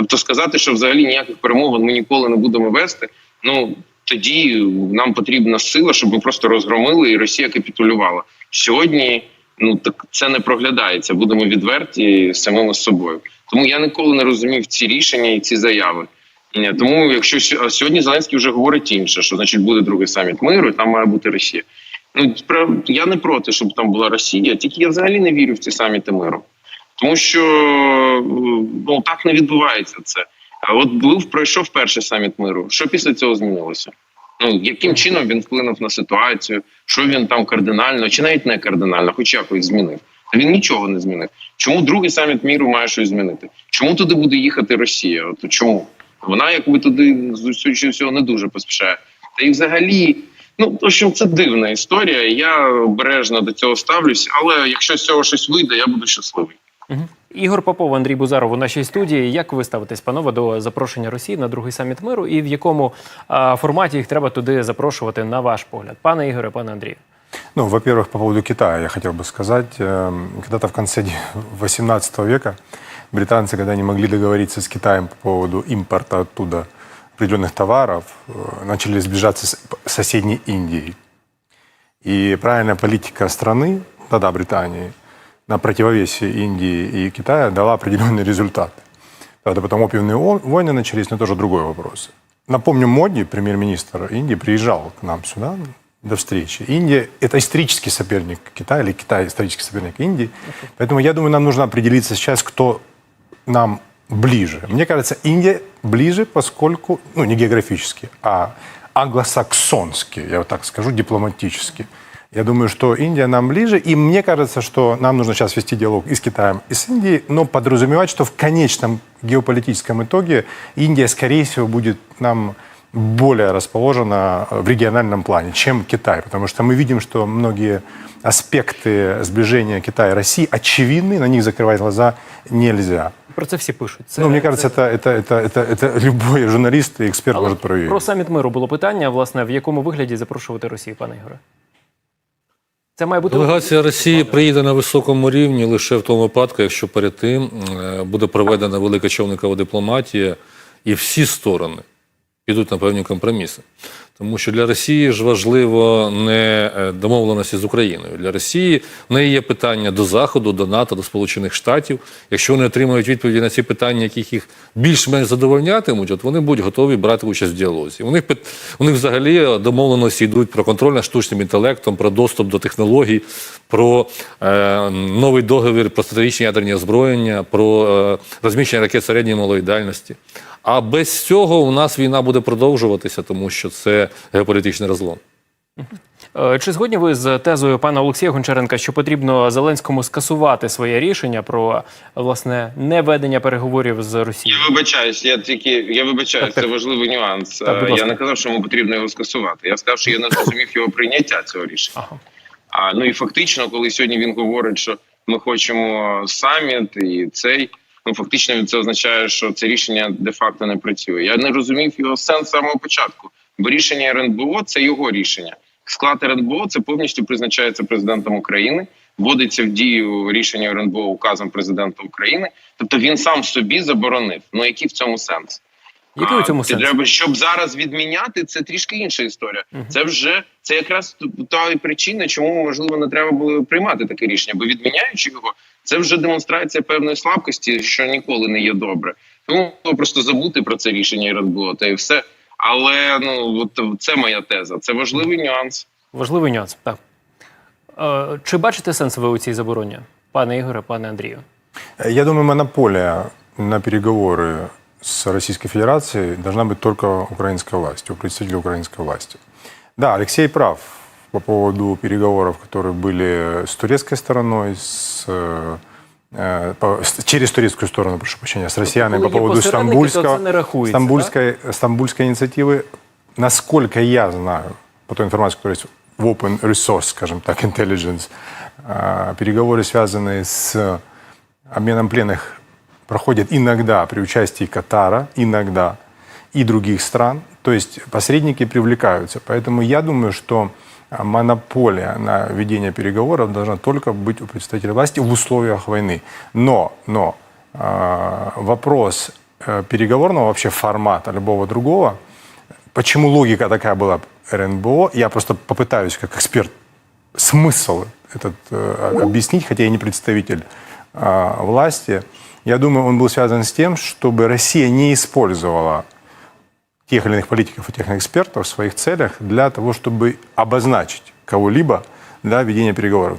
Тобто сказати, що взагалі ніяких перемовин ми ніколи не будемо вести. Ну тоді нам потрібна сила, щоб ми просто розгромили і Росія капітулювала сьогодні. Ну так це не проглядається. Будемо відверті самими собою. Тому я ніколи не розумів ці рішення і ці заяви. Тому, якщо сьогодні Зеленський вже говорить інше, що значить буде другий саміт миру, і там має бути Росія. Ну я не проти, щоб там була Росія, тільки я взагалі не вірю в ці саміти миру, тому що ну так не відбувається це. А от був пройшов перший саміт миру. Що після цього змінилося? Ну яким чином він вплинув на ситуацію? Що він там кардинально, чи навіть не кардинально, хоч якось змінив? Та він нічого не змінив. Чому другий саміт міру має щось змінити? Чому туди буде їхати Росія? От чому? Вона якби туди з всього не дуже поспішає. Та і взагалі, ну в общем, це дивна історія. Я обережно до цього ставлюсь, але якщо з цього щось вийде, я буду щасливий. Мгм. Ігор Попов, Андрій Бузаров у нашій студії. Як ви ставитесь, панове, до запрошення Росії на другий саміт миру і в якому а, форматі їх треба туди запрошувати, на ваш погляд? Пане Ігоре, пане Андрію. Ну, во-первых, по поводу Китая я хотел бы сказать. Эм, Когда-то в конце 18 века британцы, когда не могли договориться с Китаем по поводу импорта оттуда определенных товаров, э, начали сближаться с соседней Индией. И правильная политика страны, тогда Британии, на противовесе Индии и Китая дала определенный результат. Правда, потом опиумные войны начались, но тоже другой вопрос. Напомню, Моди, премьер-министр Индии, приезжал к нам сюда до встречи. Индия – это исторический соперник Китая, или Китай – исторический соперник Индии. Поэтому я думаю, нам нужно определиться сейчас, кто нам ближе. Мне кажется, Индия ближе, поскольку, ну, не географически, а англосаксонски, я вот так скажу, дипломатически. Я думаю, что Индия нам ближе, и мне кажется, что нам нужно сейчас вести диалог и с Китаем, и с Индией, но подразумевать, что в конечном геополитическом итоге Индия, скорее всего, будет нам более расположена в региональном плане, чем Китай, потому что мы видим, что многие аспекты сближения Китая и России очевидны, на них закрывать глаза нельзя. Про це всі пишуть. Це, Ну, мне це- кажется, это, это, это, это, это любой журналист и эксперт Але может проверить. про саміт миру було питання, власне, в якому вигляді запрошувати Росію, пане Ігоре? Це має бути Делегація Росії приїде на високому рівні лише в тому випадку, якщо перед тим е, буде проведена велика човникова дипломатія, і всі сторони підуть на певні компроміси. Тому що для Росії ж важливо не е, домовленості з Україною. Для Росії в неї є питання до Заходу, до НАТО, до Сполучених Штатів. Якщо вони отримають відповіді на ці питання, яких їх більш-менш задовольнятимуть, от вони будуть готові брати участь в діалозі. У них у них взагалі домовленості йдуть про контроль над штучним інтелектом, про доступ до технологій, про е, новий договір про стратегічні ядерні озброєння, про е, розміщення ракет середньої малої дальності. А без цього у нас війна буде продовжуватися, тому що це геополітичний розлом. Е, Чи згодні ви з тезою пана Олексія Гончаренка, що потрібно Зеленському скасувати своє рішення про власне неведення переговорів з Росією? Я вибачаюсь, я тільки я вибачаюсь, це важливий нюанс. Так, Е, я не казав, що йому потрібно його скасувати. Я сказав, що я не зрозумів його прийняття цього рішення. Ага. А ну і фактично, коли сьогодні він говорить, що ми хочемо саміт і цей. Ну фактично це означає, що це рішення де-факто не працює. Я не розумів його сенс самого початку, бо рішення РНБО це його рішення. Склад РНБО це повністю призначається президентом України, вводиться в дію рішення РНБО указом президента України. Тобто він сам собі заборонив. Ну який в цьому сенс? Який у цьому сенс? Треба, щоб зараз відміняти, це трішки інша історія. Це вже це якраз та причина, чому можливо не треба було приймати таке рішення, бо відміняючи його, це вже демонстрація певної слабкості, що ніколи не є добре. Тому просто забути про це рішення РНБО, та і все. Але ну от це моя теза. Це важливий нюанс. Важливий нюанс. Так. Е, Чи бачите сенс ви у цій забороні, пане Ігоре, пане Андрію? Я думаю, монополия на переговоры с Российской Федерацией должна быть только украинской власти, у представителей украинской власти. Да, Алексей прав по поводу переговоров, которые были с турецкой стороной, с, э, э, по- с- через турецкую сторону, прошу прощения, с россиянами по поводу стамбульского, не рахується, стамбульской, стамбульской инициативы. Насколько я знаю, по той информации, которая есть в open resource, скажем так, intelligence, а, переговоры, связанные с обменом пленных, проходят иногда при участии Катара, иногда и других стран. То есть посредники привлекаются. Поэтому я думаю, что а, монополия на ведение переговоров должна только быть у представителей власти в условиях войны. Но, но а, вопрос э, переговорного вообще формата любого другого, почему логика такая была РНБО, я просто попытаюсь как эксперт смысл этот э, объяснить, хотя я не представитель власти. Я думаю, он был связан с тем, чтобы Россия не использовала тех или иных политиков и техноэкспертов в своих целях для того, чтобы обозначить кого-либо для ведения переговоров.